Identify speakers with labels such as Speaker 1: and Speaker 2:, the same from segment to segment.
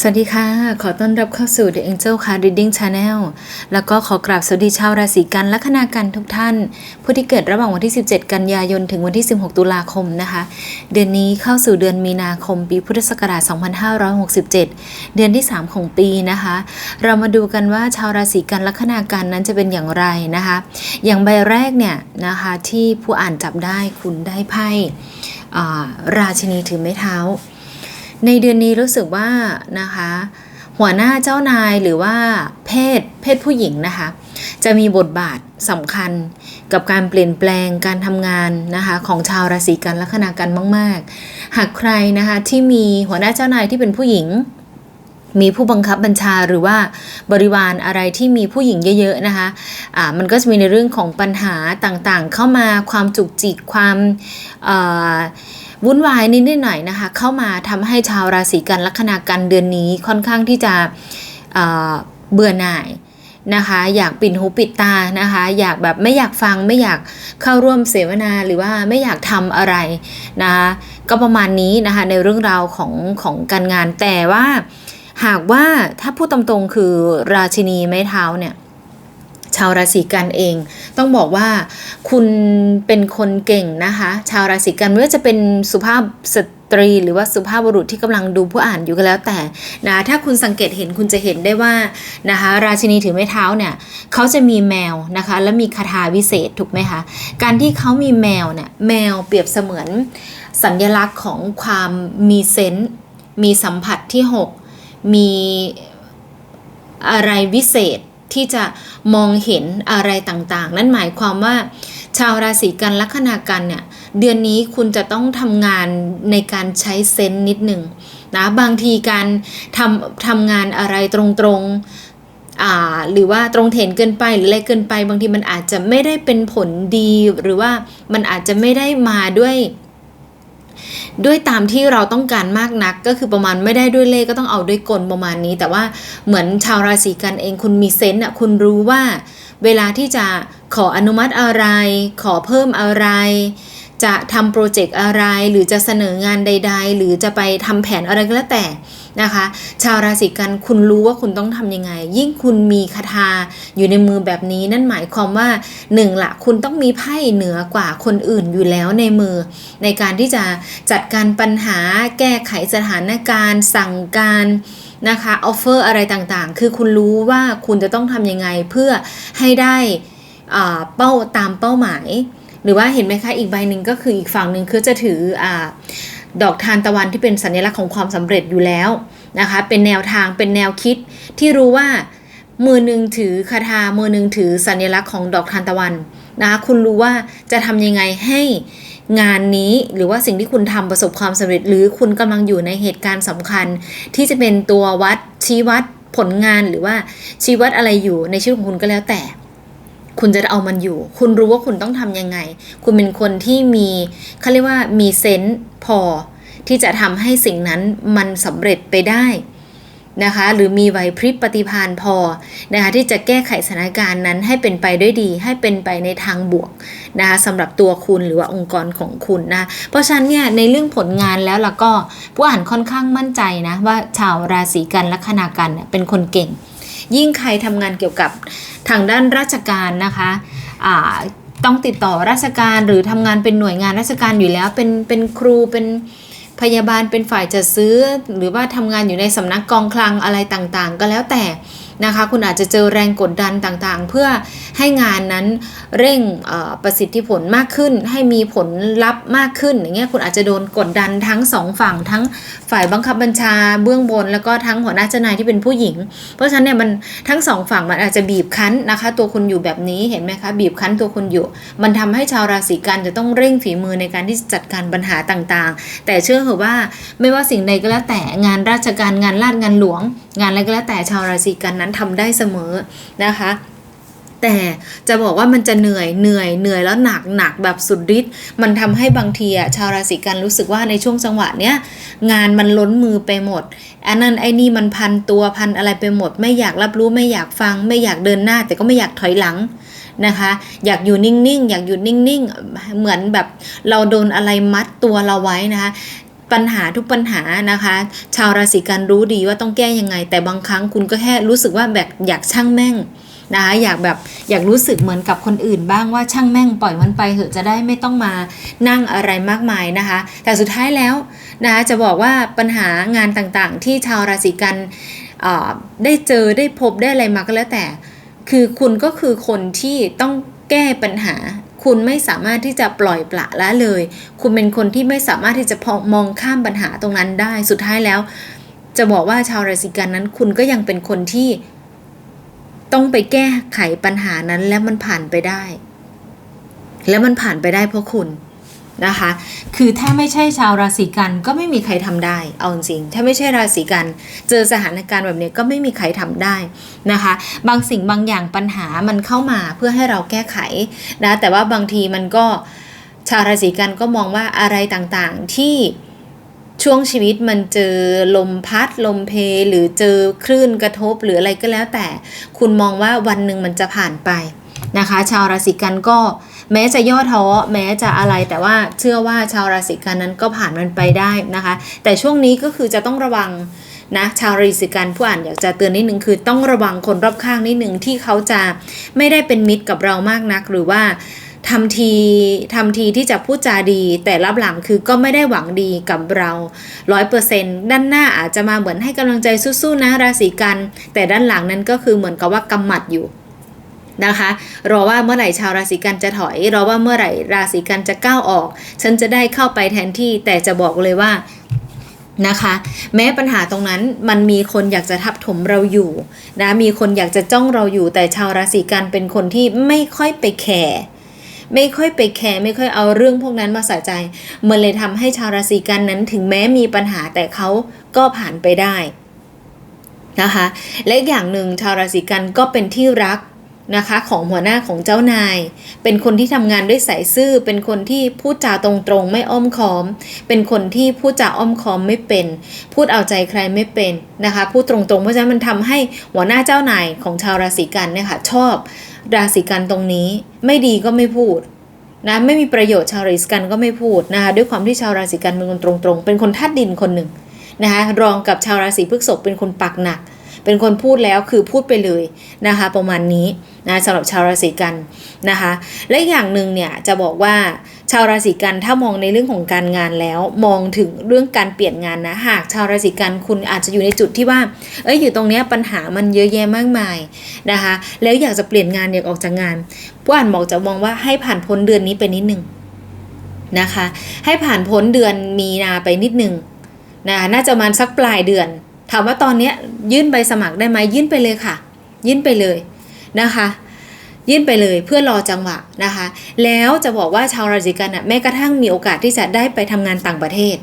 Speaker 1: สวัสดีค่ะ ขอต้อนรับเข้าสู่ The Angel Card Reading Channel แล้วก็ขอกราบสวัสดีชาวราศีกันและคณากันทุกท่าน ผู้ที่เกิดระหว่างวันที่ 17 กันยายน ถึงวันที่ 16 ตุลาคมนะคะ เดือนนี้เข้าสู่เดือนมีนาคม ปีพุทธศักราช 2567 เดือนที่ 3 ของปีนะคะ เรามาดูกันว่าชาวราศีกันและคณากันนั้นจะเป็นอย่างไรนะคะ อย่างใบแรกเนี่ยนะคะที่ผู้อ่านจับได้คุณได้ไพ่ราชินีถือไม้เท้า ในเดือนนี้รู้สึกว่านะคะ หัวหน้าเจ้านายหรือว่าเพศเพศผู้หญิงนะคะ จะมีบทบาทสำคัญกับการเปลี่ยนแปลงการทำงานนะคะของชาวราศีกันลัคนากันมาก ๆ หากใครนะคะที่มีหัวหน้าเจ้านายที่เป็นผู้หญิงมีผู้บังคับบัญชาหรือว่าบริวารอะไรที่มีผู้หญิงเยอะๆนะคะอ่ามันก็จะมีในเรื่องของปัญหาต่างๆ เข้ามาความจุกจิกความอ่อ วุ่นวายนิดหน่อยนะคะ เข้ามาทำให้ชาวราศีกันลัคนากันเดือนนี้ค่อนข้างที่จะเเบื่อหน่ายนะคะ อยากปิดหูปิดตานะคะ อยากแบบไม่อยากฟังไม่อยากเข้าร่วมเสวนาหรือว่าไม่อยากทำอะไรนะคะก็ประมาณนี้นะคะในเรื่องราวของของการงานแต่ว่า หากว่าถ้าพูดตรงๆคือราชินีไม้เท้าเนี่ย ชาวราศีกันเอง ต้องบอกว่าคุณเป็นคนเก่งนะคะ ชาวราศีกันไม่ว่าจะเป็นสุภาพสตรี หรือว่าสุภาพบุรุษที่กำลังดูผู้อ่านอยู่ก็แล้วแต่นะถ้าคุณสังเกตเห็นคุณจะเห็นได้ว่านะคะราชินีถือไม้เท้าเนี่ยเขาจะมีแมวนะคะและมีคาถาวิเศษถูกไหมคะการที่เขามีแมวเนี่ยแมวเปรียบเสมือนสัญลักษณ์ของความมีเซนส์มีสัมผัสที่ 6 มีอะไรวิเศษ ที่จะมองเห็นอะไรต่างๆ นั่นหมายความว่า ชาวราศีกันลัคนากันเนี่ยเดือนนี้คุณจะต้องทำงานในการใช้เซนส์นิดหนึ่งนะบางทีการทำทำงานอะไรตรงๆหรือว่าตรงเถนเกินไปหรืออะไรเกินไป บางทีมันอาจจะไม่ได้เป็นผลดีหรือว่ามันอาจจะไม่ได้มาด้วย ด้วยตามที่เราต้องการมากนัก ก็คือประมาณไม่ได้ด้วยเลขก็ต้องเอาด้วยกลประมาณนี้ แต่ว่าเหมือนชาวราศีกันเองคุณมีเซนต์อะคุณรู้ว่า เวลาที่จะขออนุมัติอะไร ขอเพิ่มอะไร จะทำโปรเจกต์อะไร หรือจะเสนองานใด ๆ หรือจะไปทำแผนอะไรก็แล้วแต่ นะคะ ชาวราศีกันคุณรู้ว่าคุณต้องทำยังไง ยิ่งคุณมีคาถาอยู่ในมือแบบนี้ นั่นหมายความว่าหนึ่งละคุณต้องมีไพ่เหนือกว่าคนอื่นอยู่แล้วในมือ ในการที่จะจัดการปัญหาแก้ไขสถานการณ์ สั่งการนะคะออฟเฟอร์อะไรต่างๆ คือคุณรู้ว่าคุณจะต้องทำยังไงเพื่อให้ได้เป้าตามเป้าหมาย หรือว่าเห็นไหมคะอีกใบหนึ่งก็คืออีกฝั่งหนึ่งคือจะถืออา ดอกทานตะวันที่เป็นสัญลักษณ์ของความสำเร็จอยู่แล้วนะคะ เป็นแนวทางเป็นแนวคิดที่รู้ว่ามือหนึ่งถือคาถามือหนึ่งถือสัญลักษณ์ของดอกทานตะวันนะคะคุณรู้ว่าจะทำยังไงให้งานนี้หรือว่าสิ่งที่คุณทำประสบความสำเร็จ หรือคุณกำลังอยู่ในเหตุการณ์สำคัญ ที่จะเป็นตัววัดชี้วัดผลงานหรือว่าชี้วัดอะไรอยู่ในชีวิตของคุณก็แล้วแต่ คุณจะเอามันอยู่ คุณรู้ว่าคุณต้องทำยังไง คุณเป็นคนที่มีเขาเรียกว่ามีเซนส์พอ ที่จะทำให้สิ่งนั้นมันสำเร็จไปได้นะคะ หรือมีไหวพริบปฏิภาณพอนะคะที่จะแก้ไขสถานการณ์นั้นให้เป็นไปด้วยดี ให้เป็นไปในทางบวกนะคะสำหรับตัวคุณหรือว่าองค์กรของคุณนะ เพราะฉะนั้นเนี่ยในเรื่องผลงานแล้วล่ะก็ผู้อ่านค่อนข้างมั่นใจนะว่าชาวราศีกันละคณากันเนี่ยเป็นคนเก่ง ยิ่งใครทำงานเกี่ยวกับทางด้านราชการนะคะอ่าต้องติดต่อราชการหรือทำงานเป็นหน่วยงานราชการอยู่แล้วเป็นเป็นครูเป็นพยาบาลเป็นฝ่ายจัดซื้อ หรือว่าทำงานอยู่ในสำนักกองคลังอะไรต่างๆ ก็แล้วแต่ นะคะ คุณอาจจะเจอแรงกดดันต่างๆ เพื่อให้งานนั้นเร่งประสิทธิผลมากขึ้น ให้มีผลลัพธ์มากขึ้นอย่างเงี้ยคุณอาจจะโดนกดดันทั้งสองฝั่งทั้งฝ่ายบังคับบัญชาเบื้องบน แล้วก็ทั้งหัวหน้าเจ้านายที่เป็นผู้หญิง เพราะฉะนั้นเนี่ยมันทั้งสองฝั่งมันอาจจะบีบคั้นนะคะ ตัวคุณอยู่แบบนี้เห็นไหมคะบีบคั้นตัวคุณอยู่ มันทำให้ชาวราศีกันจะต้องเร่งฝีมือในการที่จะจัดการปัญหาต่างๆ แต่เชื่อเถอะว่าไม่ว่าสิ่งใดก็แล้วแต่งานราชการงานราชงานหลวง งานอะไรก็แล้วแต่ชาวราศีกันนั้นทำได้เสมอนะคะแต่จะบอกว่ามันจะเหนื่อยเหนื่อยเหนื่อยแล้วหนักหนักแบบสุดฤทธิ์มันทำให้บางทีอะชาวราศีกันรู้สึกว่าในช่วงจังหวะเนี้ยงานมันล้นมือไปหมดอันนั้นไอ้นี่มันพันตัวพันอะไรไปหมด ไม่อยากรับรู้ไม่อยากฟัง ไม่อยากเดินหน้า แต่ก็ไม่อยากถอยหลังนะคะ อยากอยู่นิ่งๆ อยากอยู่นิ่งๆ เหมือนแบบเราโดนอะไรมัดตัวเราไว้นะคะ ปัญหาทุกปัญหานะคะ ชาวราศีกันรู้ดีว่าต้องแก้ยังไง แต่บางครั้งคุณก็แค่รู้สึกว่าแบบอยากช่างแม่งนะคะอยากแบบอยากรู้สึกเหมือนกับคนอื่นบ้างว่าช่างแม่งปล่อยมันไปเหอะจะได้ไม่ต้องมานั่งอะไรมากมายนะคะ แต่สุดท้ายแล้วนะคะจะบอกว่าปัญหางานต่างๆ ที่ชาวราศีกันได้เจอได้พบได้อะไรมาก็แล้วแต่ คือคุณก็คือคนที่ต้องแก้ปัญหา คุณไม่สามารถที่จะปล่อยปละละเลย คุณเป็นคนที่ไม่สามารถที่จะพอมองข้ามปัญหาตรงนั้นได้ สุดท้ายแล้ว จะบอกว่าชาวราศีกันนั้น คุณก็ยังเป็นคนที่ต้องไปแก้ไขปัญหานั้นแล้วมันผ่านไปได้ แล้วมันผ่านไปได้เพราะคุณ นะคะ คือถ้าไม่ใช่ชาวราศีกันก็ไม่มีใครทำได้ เอาจริง ถ้าไม่ใช่ราศีกัน เจอสถานการณ์แบบนี้ก็ไม่มีใครทำได้นะคะ บางสิ่งบางอย่างปัญหามันเข้ามาเพื่อให้เราแก้ไขนะ แต่ว่าบางทีมันก็ชาวราศีกันก็มองว่าอะไรต่างๆที่ช่วงชีวิตมันเจอลมพัดลมเพหรือเจอคลื่นกระทบหรืออะไรก็แล้วแต่ คุณมองว่าวันหนึ่งมันจะผ่านไปนะคะ ชาวราศีกันก็ แม้จะย่อท้อแม้จะอะไรแต่ว่าเชื่อว่าชาวราศีกันนั้นก็ผ่านมันไปได้นะคะ แต่ช่วงนี้ก็คือจะต้องระวังนะชาวราศีกันผู้อ่านอยากจะเตือนนิดนึงคือต้องระวังคนรอบข้างนิดนึงที่เขาจะไม่ได้เป็นมิตรกับเรามากนัก หรือว่าทำทีทำทีที่จะพูดจาดี แต่รับหลังคือก็ไม่ได้หวังดีกับเราร้อยเปอร์เซ็นต์ด้านหน้าอาจจะมาเหมือนให้กำลังใจสู้ๆนะราศีกัน แต่ด้านหลังนั้นก็คือเหมือนกับว่ากำหมัดอยู่ นะคะ รอว่าเมื่อไหร่ชาวราศีกันจะถอย รอว่าเมื่อไหร่ราศีกันจะก้าวออก ฉันจะได้เข้าไปแทนที่แต่จะบอกเลยว่านะคะ แม้ปัญหาตรงนั้นมันมีคนอยากจะทับถมเราอยู่นะมีคนอยากจะจ้องเราอยู่ แต่ชาวราศีกันเป็นคนที่ไม่ค่อยไปแคร์ไม่ค่อยไปแคร์ไม่ค่อยเอาเรื่องพวกนั้นมาใส่ใจ มันเลยทำให้ชาวราศีกันนั้นถึงแม้มีปัญหาแต่เขาก็ผ่านไปได้นะคะ และอย่างหนึ่งชาวราศีกันก็เป็นที่รัก นะคะของหัวหน้าของเจ้านาย เป็นคนที่ทำงานด้วยสายซื่อ เป็นคนที่พูดจาตรงๆ ไม่อ้อมค้อม เป็นคนที่พูดจาอ้อมค้อมไม่เป็น พูดเอาใจใครไม่เป็นนะคะ พูดตรงๆ เพราะฉะนั้นมันทำให้หัวหน้าเจ้านายของชาวราศีกันเนี่ยค่ะชอบราศีกันตรงนี้ ไม่ดีก็ไม่พูดนะไม่มีประโยชน์ชาวราศีกันก็ไม่พูดนะคะด้วยความที่ชาวราศีกันเป็นคนตรงๆ เป็นคนธาตุดินคนหนึ่งนะคะรองกับชาวราศีพฤษภเป็นคนปากหนัก เป็นคนพูดแล้วคือพูดไปเลยนะคะ ประมาณนี้นะสำหรับชาวราศีกันนะคะ และอย่างหนึ่งเนี่ยจะบอกว่าชาวราศีกันถ้ามองในเรื่องของการงานแล้วมองถึงเรื่องการเปลี่ยนงานนะหากชาวราศีกันคุณอาจจะอยู่ในจุดที่ว่าเอ้ยอยู่ตรงเนี้ยปัญหามันเยอะแยะมากมายนะคะ แล้วอยากจะเปลี่ยนงานอยากออกจากงานผู้อ่านบอกจะมองว่าให้ผ่านพ้นเดือนนี้ไปนิดนึงนะคะ ให้ผ่านพ้นเดือนมีนาไปนิดนึงนะคะน่าจะมาสักปลายเดือนามว่าตอนนี้ยื่นใบสมัครได้ไหมยื่นไปเลยค่ะ ยื่นไปเลยนะคะ ยื่นไปเลยเพื่อรอจังหวะนะคะ แล้วจะบอกว่าชาวราศีกันอะแม้กระทั่งมีโอกาสที่จะได้ไปทำงานต่างประเทศ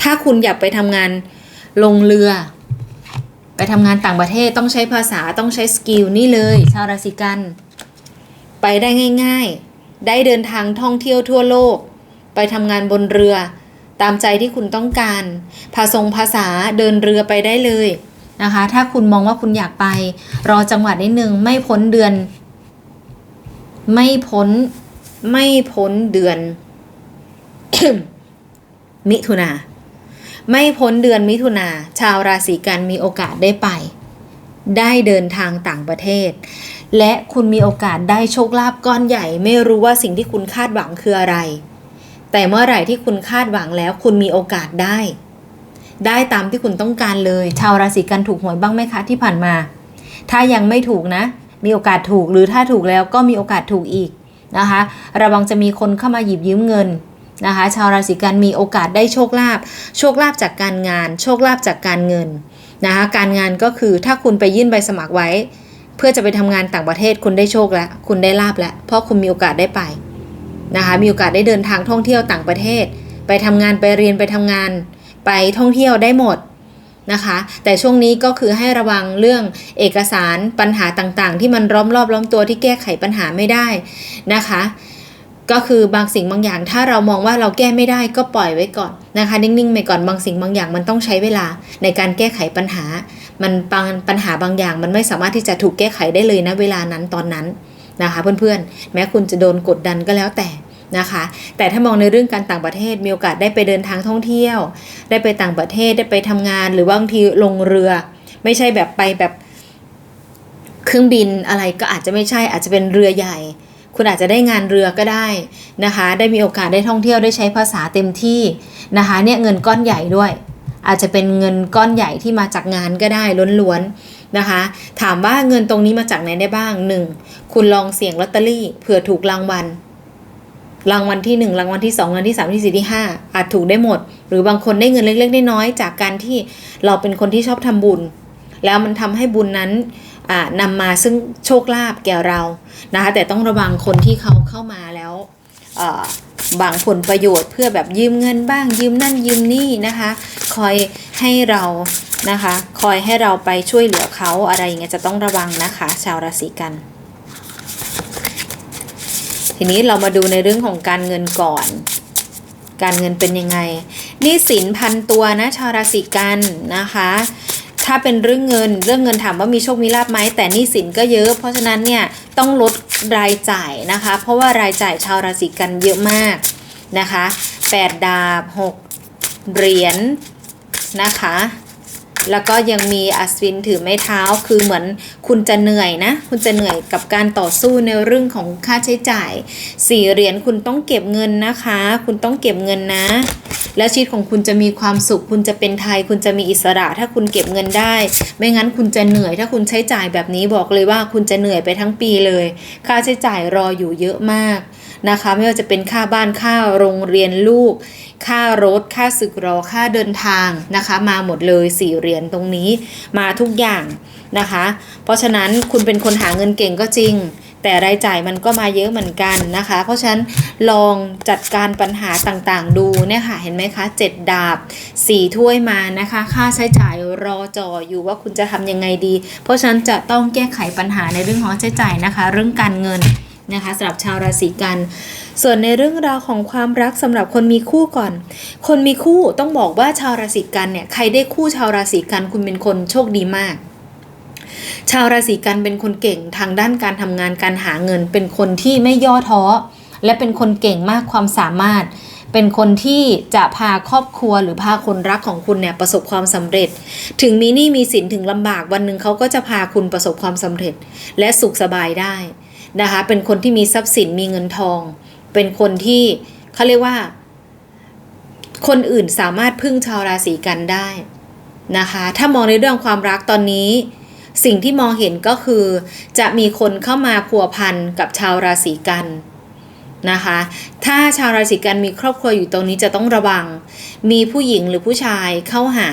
Speaker 1: ถ้าคุณอยากไปทำงานลงเรือ ไปทำงานต่างประเทศต้องใช้ภาษาต้องใช้สกิลนี่เลย ชาวราศีกันไปได้ง่าย ๆ ได้เดินทางท่องเที่ยวทั่วโลก ไปทำงานบนเรือ ตามใจที่คุณต้องการภาษงภาษาเดินเรือไปได้เลยนะคะ ถ้าคุณมองว่าคุณอยากไป รอจังหวัดนิดนึงไม่พ้นเดือน ไม่พ้นไม่พ้นเดือน มิถุนาไม่พ้นเดือนมิถุนาชาวราศีกันมีโอกาสได้ไป ได้เดินทางต่างประเทศ และคุณมีโอกาสได้โชคลาภก้อนใหญ่ ไม่รู้ว่าสิ่งที่คุณคาดหวังคืออะไร แต่เมื่อไหร่ที่คุณคาดหวังแล้ว คุณมีโอกาสได้ ได้ตามที่คุณต้องการเลย ชาวราศีกันถูกหวยบ้างไหมคะที่ผ่านมา ถ้ายังไม่ถูกนะ มีโอกาสถูกหรือถ้าถูกแล้วก็มีโอกาสถูกอีกนะคะระวังจะมีคนเข้ามาหยิบยืมเงินนะคะชาวราศีกันมีโอกาสได้โชคลาภโชคลาภจากการงาน โชคลาภจากการเงินนะคะการงานก็คือถ้าคุณไปยื่นใบสมัครไว้ เพื่อจะไปทำงานต่างประเทศคุณได้โชคแล้ว คุณได้ลาบแล้ว เพราะคุณมีโอกาสได้ไป นะคะมีโอกาสได้เดินทางท่องเที่ยวต่างประเทศ ไปทำงานไปเรียนไปทำงาน ไปท่องเที่ยวได้หมดนะคะ แต่ช่วงนี้ก็คือให้ระวังเรื่องเอกสารปัญหาต่างๆ ที่มันล้อมรอบล้อมตัวที่แก้ไขปัญหาไม่ได้นะคะ ก็คือบางสิ่งบางอย่าง ถ้าเรามองว่าเราแก้ไม่ได้ก็ปล่อยไว้ก่อนนะคะ นิ่งๆไปก่อนบางสิ่งบางอย่างมันต้องใช้เวลาในการแก้ไขปัญหา มันปัญหาบางอย่างมันไม่สามารถที่จะถูกแก้ไขได้เลยนะเวลานั้นตอนนั้น นะคะเพื่อนๆ แม้คุณจะโดนกดดันก็แล้วแต่นะคะ แต่ถ้ามองในเรื่องการต่างประเทศมีโอกาสได้ไปเดินทางท่องเที่ยว ได้ไปต่างประเทศได้ไปทำงาน หรือว่าบางทีลงเรือ ไม่ใช่แบบไปแบบเครื่องบินอะไรก็อาจจะไม่ใช่อาจจะเป็นเรือใหญ่ คุณอาจจะได้งานเรือก็ได้นะคะ ได้มีโอกาสได้ท่องเที่ยวได้ใช้ภาษาเต็มที่นะคะเนี่ยเงินก้อนใหญ่ด้วย อาจจะเป็นเงินก้อนใหญ่ที่มาจากงานก็ได้ล้วนๆ นะคะ ถามว่าเงินตรงนี้มาจากไหนได้บ้างหนึ่งคุณลองเสี่ยงลอตเตอรี่เผื่อถูกรางวัลรางวัลที่ 1 รางวัลที่ 2 รางวัลที่ 3 ที่ 4 ที่ 5 อาจถูกได้หมด หรือบางคนได้เงินเล็กๆน้อยๆจากการที่เราเป็นคนที่ชอบทำบุญ แล้วมันทำให้บุญนั้นอ่านำมาซึ่งโชคลาภแก่เรานะคะแต่ต้องระวังคนที่เขาเข้ามาแล้วบางผลประโยชน์เพื่อแบบยืมเงินบ้างยืมนั่นยืมนี่นะคะ คอยให้เรา นะคะ คอยให้เราไปช่วยเหลือเขาอะไรอย่างเงี้ยจะต้องระวังนะคะ ชาวราศีกัน ทีนี้เรามาดูในเรื่องของการเงินก่อน การเงินเป็นยังไงนี่สินพันตัวนะชาวราศีกันนะคะถ้าเป็นเรื่องเงินเรื่องเงินถามว่ามีโชคมีลาบไหมแต่นี้สินก็เยอะ เพราะฉะนั้นเนี่ยต้องลดรายจ่ายนะคะ เพราะว่ารายจ่ายชาวราศีกันเยอะมากนะคะ 8 ดาบ 6 เหรียญนะคะ แล้วก็ยังมีอัศวินถือไม้เท้าคือเหมือนคุณจะเหนื่อยนะ คุณจะเหนื่อยกับการต่อสู้ในเรื่องของค่าใช้จ่ายสี่เหรียญคุณต้องเก็บเงินนะคะ คุณต้องเก็บเงินนะ แล้วชีวิตของคุณจะมีความสุข คุณจะเป็นไทย คุณจะมีอิสระ ถ้าคุณเก็บเงินได้ ไม่งั้นคุณจะเหนื่อย ถ้าคุณใช้จ่ายแบบนี้บอกเลยว่าคุณจะเหนื่อยไปทั้งปีเลย ค่าใช้จ่ายรออยู่เยอะมาก นะคะ ไม่ว่าจะเป็นค่าบ้านค่าโรงเรียนลูก ค่ารถ ค่าสึกรอ ค่าเดินทางนะคะ มาหมดเลยสี่เหรียญตรงนี้มาทุกอย่างนะคะ เพราะฉะนั้นคุณเป็นคนหาเงินเก่งก็จริง แต่รายจ่ายมันก็มาเยอะเหมือนกันนะคะ เพราะฉะนั้นลองจัดการปัญหาต่างๆ ดูเนี่ยค่ะเห็นไหมคะเจ็ดดาบสี่ถ้วยมานะคะ ค่าใช้จ่ายรอจออยู่ว่าคุณจะทำยังไงดี เพราะฉะนั้นจะต้องแก้ไขปัญหาในเรื่องของใช้จ่ายนะคะ เรื่องการเงิน นะคะสำหรับชาวราศีกัน ส่วนในเรื่องราวของความรักสำหรับคนมีคู่ก่อน คนมีคู่ต้องบอกว่าชาวราศีกันเนี่ยใครได้คู่ชาวราศีกันคุณเป็นคนโชคดีมากชาวราศีกันเป็นคนเก่งทางด้านการทำงานการหาเงิน เป็นคนที่ไม่ย่อท้อ และเป็นคนเก่งมากความสามารถ เป็นคนที่จะพาครอบครัวหรือพาคนรักของคุณเนี่ยประสบความสำเร็จ ถึงมีหนี้มีสินถึงลำบากวันหนึ่งเขาก็จะพาคุณประสบความสำเร็จ และสุขสบายได้ นะคะเป็นคนที่มีทรัพย์สินมีเงินทอง เป็นคนที่เขาเรียกว่า คนอื่นสามารถพึ่งชาวราศีกันได้นะคะ ถ้ามองในเรื่องความรักตอนนี้ สิ่งที่มองเห็นก็คือ จะมีคนเข้ามาพัวพันกับชาวราศีกันนะคะ ถ้าชาวราศีกันมีครอบครัวอยู่ตรงนี้จะต้องระวัง มีผู้หญิงหรือผู้ชายเข้าหา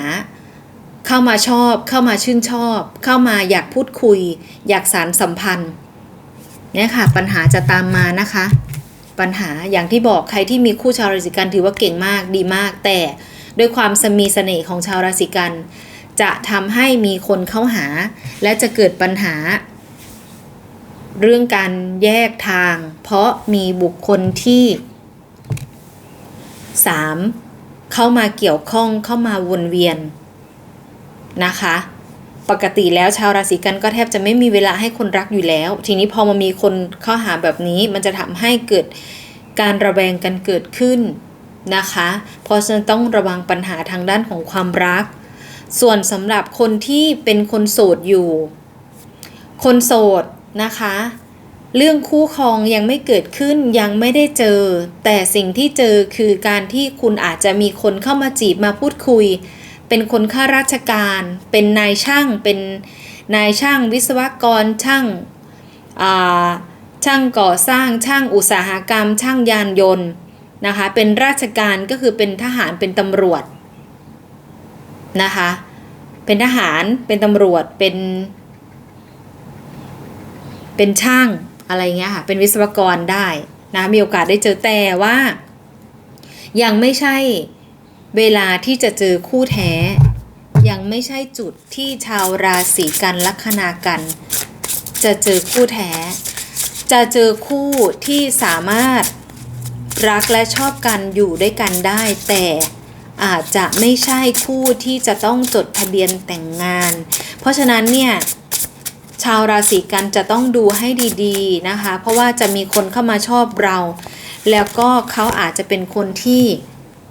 Speaker 1: เข้ามาชอบ เข้ามาชื่นชอบ เข้ามาอยากพูดคุย อยากสารสัมพันธ์ เนี่ยค่ะปัญหาจะตามมานะคะ ปัญหาอย่างที่บอกใครที่มีคู่ชาวราศีกันถือว่าเก่งมากดีมาก แต่ด้วยความสมีเสน่ห์ของชาวราศีกัน จะทำให้มีคนเข้าหา และจะเกิดปัญหา เรื่องการแยกทาง เพราะมีบุคคลที่ 3. เข้ามาเกี่ยวข้องเข้ามาวนเวียนนะคะ ปกติแล้วชาวราศีกันก็แทบจะไม่มีเวลาให้คนรักอยู่แล้ว ทีนี้พอมามีคนเข้าหาแบบนี้ มันจะทำให้เกิดการระแวงกันเกิดขึ้นนะคะ เพราะฉะนั้นต้องระวังปัญหาทางด้านของความรัก ส่วนสำหรับคนที่เป็นคนโสดอยู่ คนโสดนะคะ เรื่องคู่ครองยังไม่เกิดขึ้นยังไม่ได้เจอ แต่สิ่งที่เจอคือการที่คุณอาจจะมีคนเข้ามาจีบมาพูดคุย เป็นคนข้าราชการ เป็นนายช่าง เป็นนายช่างวิศวกรช่างช่างก่อสร้างช่างอุตสาหกรรม ช่างยานยนต์นะคะเป็นราชการก็คือเป็นทหารเป็นตำรวจนะคะเป็นทหารเป็นตำรวจเป็น เป็นช่างอะไรเงี้ยค่ะเป็นวิศวกรได้นะมีโอกาสได้เจอแต่ว่า ยังไม่ใช่ เวลาที่จะเจอคู่แท้ ยังไม่ใช่จุดที่ชาวราศีกันลัคนากัน จะเจอคู่แท้ จะเจอคู่ที่สามารถรักและชอบกันอยู่ด้วยกันได้ แต่อาจจะไม่ใช่คู่ที่จะต้องจดทะเบียนแต่งงาน เพราะฉะนั้นเนี่ยชาวราศีกันจะต้องดูให้ดีๆนะคะ เพราะว่าจะมีคนเข้ามาชอบเรา แล้วก็เขาอาจจะเป็นคนที่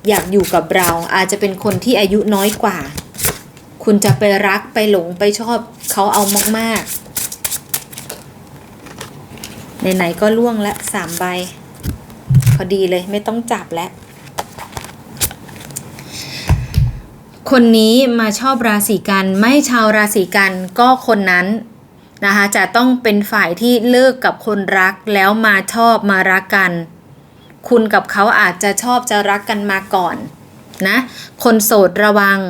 Speaker 1: อยากอยู่กับเรา อาจจะเป็นคนที่อายุน้อยกว่า คุณจะไปรักไปหลงไปชอบเขาเอามากๆไหนๆก็ล่วงละสามใบ พอดีเลยไม่ต้องจับแล้วคนนี้มาชอบราศีกันไม่ชาวราศีกันก็คนนั้นนะคะจะต้องเป็นฝ่ายที่เลิกกับคนรักแล้วมาชอบมารักกัน คุณกับเขาอาจจะชอบจะรักกันมาก่อนนะ คนโสดระวัง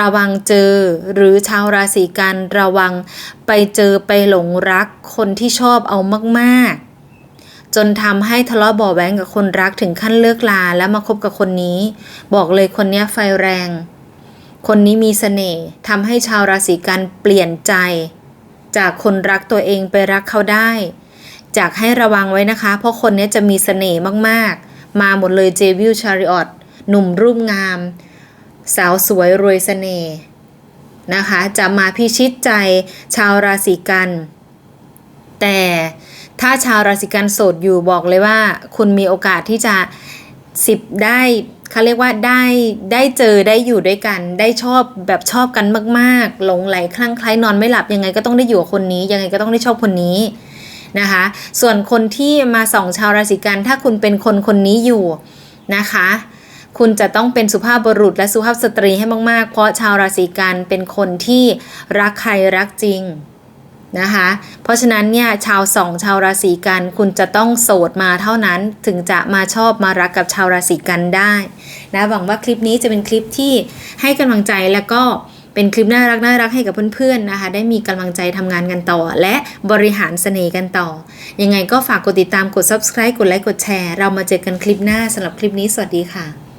Speaker 1: ระวังเจอ หรือชาวราศีกันระวังไปเจอไปหลงรักคนที่ชอบเอามากๆ จนทำให้ทะเลาะเบาะแว้งกับคนรักถึงขั้นเลิกลาแล้วมาคบกับคนนี้ บอกเลยคนนี้ไฟแรง คนนี้มีเสน่ห์ทำให้ชาวราศีกันเปลี่ยนใจ จากคนรักตัวเองไปรักเขาได้ จากให้ระวังไว้นะคะ เพราะคนนี้จะมีเสน่ห์มากๆ มาหมดเลยเจวิลชาริออตหนุ่มรูปงาม สาวสวยรวยเสน่ห์นะคะ จะมาพิชิตใจชาวราศีกัน แต่ถ้าชาวราศีกันโสดอยู่บอกเลยว่า คุณมีโอกาสที่จะสิบได้เขาเรียกว่าได้ได้เจอได้อยู่ด้วยกัน ได้ชอบแบบชอบกันมาก ๆ หลงไหลคลั่งไคล้นอนไม่หลับยังไงก็ต้องได้อยู่กับคนนี้ ยังไงก็ต้องได้ชอบคนนี้ นะคะ ส่วนคนที่มาส่องชาวราศีกัน ถ้าคุณเป็นคนคนนี้อยู่นะคะ คุณจะต้องเป็นสุภาพบุรุษและสุภาพสตรีให้มากๆ เพราะชาวราศีกันเป็นคนที่รักใครรักจริงนะคะ เพราะฉะนั้นเนี่ยชาวสองชาวราศีกันคุณจะต้องโสดมาเท่านั้นถึงจะมาชอบมารักกับชาวราศีกันได้นะหวังว่าคลิปนี้จะเป็นคลิปที่ให้กำลังใจแล้วก็ เป็นคลิปน่ารักน่ารักให้กับเพื่อนๆนะคะ ได้มีกำลังใจทำงานกันต่อ และบริหารเสน่ห์กันต่อ ยังไงก็ฝากกดติดตามกด subscribe กดไลค์กดแชร์ เรามาเจอกันคลิปหน้าสำหรับคลิปนี้สวัสดีค่ะ